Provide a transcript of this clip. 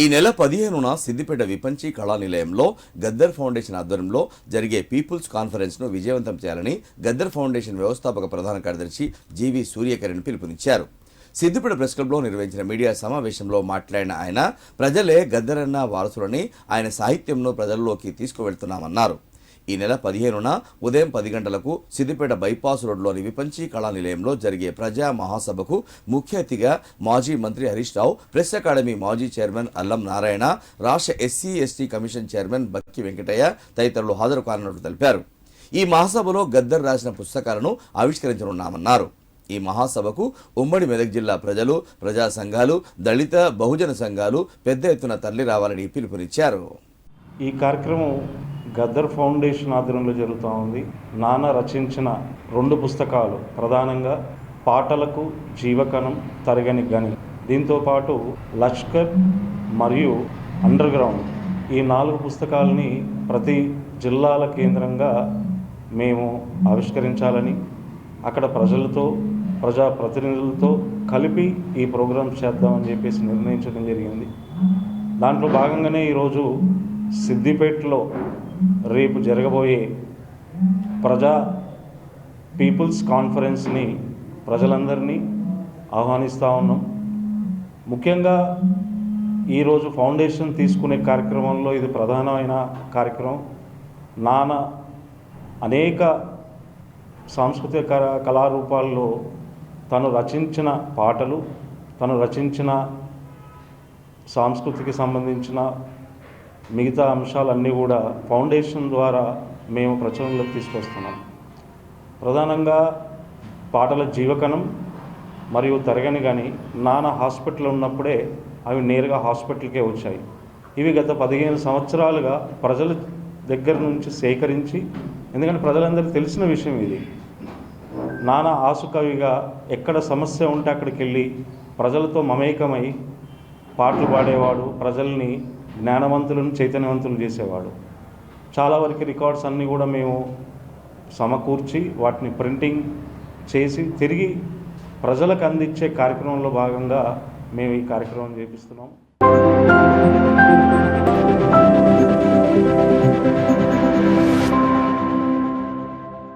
ఈ నెల పదిహేనున సిద్దిపేట విపంచి కళా నిలయంలో గద్దర్ ఫౌండేషన్ ఆధ్వర్యంలో జరిగే పీపుల్స్ కాన్ఫరెన్స్ను విజయవంతం చేయాలని గద్దర్ ఫౌండేషన్ వ్యవస్థాపక ప్రధాన కార్యదర్శి జీవి సూర్యకిరణ్ పిలుపునిచ్చారు. సిద్దిపేట ప్రెస్ క్లబ్లో నిర్వహించిన మీడియా సమావేశంలో మాట్లాడిన ఆయన ప్రజలే గద్దరన్న వారసులని ఆయన సాహిత్యంను ప్రజల్లోకి తీసుకువెళ్తున్నామన్నారు. ఈ నెల పదిహేనున ఉదయం పది గంటలకు సిద్దిపేట బైపాస్ రోడ్లోని విపంచి కళా నిలయంలో జరిగే ప్రజా మహాసభకు ముఖ్య అతిథిగా మాజీ మంత్రి హరీష్ రావు ప్రెస్ అకాడమీ మాజీ చైర్మన్ అల్లం నారాయణ రాష్ట్ర SC ST commission chairman Bakki Venkataiah తదితరులు హాజరు కానున్నట్లు తెలిపారు. ఈ మహాసభలో గద్దర్ రాసిన పుస్తకాలను ఆవిష్కరించనున్నామన్నారు. ఈ మహాసభకు ఉమ్మడి మెదక్ జిల్లా ప్రజలు ప్రజా సంఘాలు దళిత బహుజన సంఘాలు పెద్ద ఎత్తున తరలి రావాలని పిలుపునిచ్చారు. ఈ కార్యక్రమం గద్దర్ ఫౌండేషన్ ఆధ్వర్యంలో జరుగుతూ ఉంది. నాన్న రచించిన రెండు పుస్తకాలు ప్రధానంగా పాటలకు జీవకణం తరగని గని దీంతో పాటు లష్కర్ మరియు అండర్ గ్రౌండ్ ఈ నాలుగు పుస్తకాలని ప్రతి జిల్లాల కేంద్రంగా మేము ఆవిష్కరించాలని అక్కడ ప్రజలతో ప్రజా ప్రతినిధులతో కలిపి ఈ ప్రోగ్రాం చేద్దామని చెప్పేసి నిర్ణయించడం జరిగింది. దాంట్లో భాగంగానే ఈరోజు సిద్దిపేటలో రేపు జరగబోయే ప్రజా పీపుల్స్ కాన్ఫరెన్స్ని ప్రజలందరినీ ఆహ్వానిస్తూ ఉన్నాం. ముఖ్యంగా ఈరోజు ఫౌండేషన్ తీసుకునే కార్యక్రమంలో ఇది ప్రధానమైన కార్యక్రమం. నాన్న అనేక సాంస్కృతిక కళారూపాల్లో తను రచించిన పాటలు తను రచించిన సాంస్కృతికి సంబంధించిన మిగతా అంశాలన్నీ కూడా ఫౌండేషన్ ద్వారా మేము ప్రచురణలోకి తీసుకొస్తున్నాం. ప్రధానంగా పాటల జీవకణం మరియు తరగని కానీ నాన్న హాస్పిటల్ ఉన్నప్పుడే అవి నేరుగా హాస్పిటల్కే వచ్చాయి. ఇవి గత పదిహేను సంవత్సరాలుగా ప్రజల దగ్గర నుంచి సేకరించి ఎందుకంటే ప్రజలందరికీ తెలిసిన విషయం ఇది. నానా ఆసుకవిగా ఎక్కడ సమస్య ఉంటే అక్కడికి వెళ్ళి ప్రజలతో మమేకమై పాటలు పాడేవాడు ప్రజల్ని జ్ఞానవంతులను చైతన్యవంతులు చేసేవాడు. చాలా వరకు రికార్డ్స్ అన్నీ కూడా మేము సమకూర్చి వాటిని ప్రింటింగ్ చేసి తిరిగి ప్రజలకు అందించే కార్యక్రమంలో భాగంగా మేము ఈ కార్యక్రమం చేపిస్తున్నాం.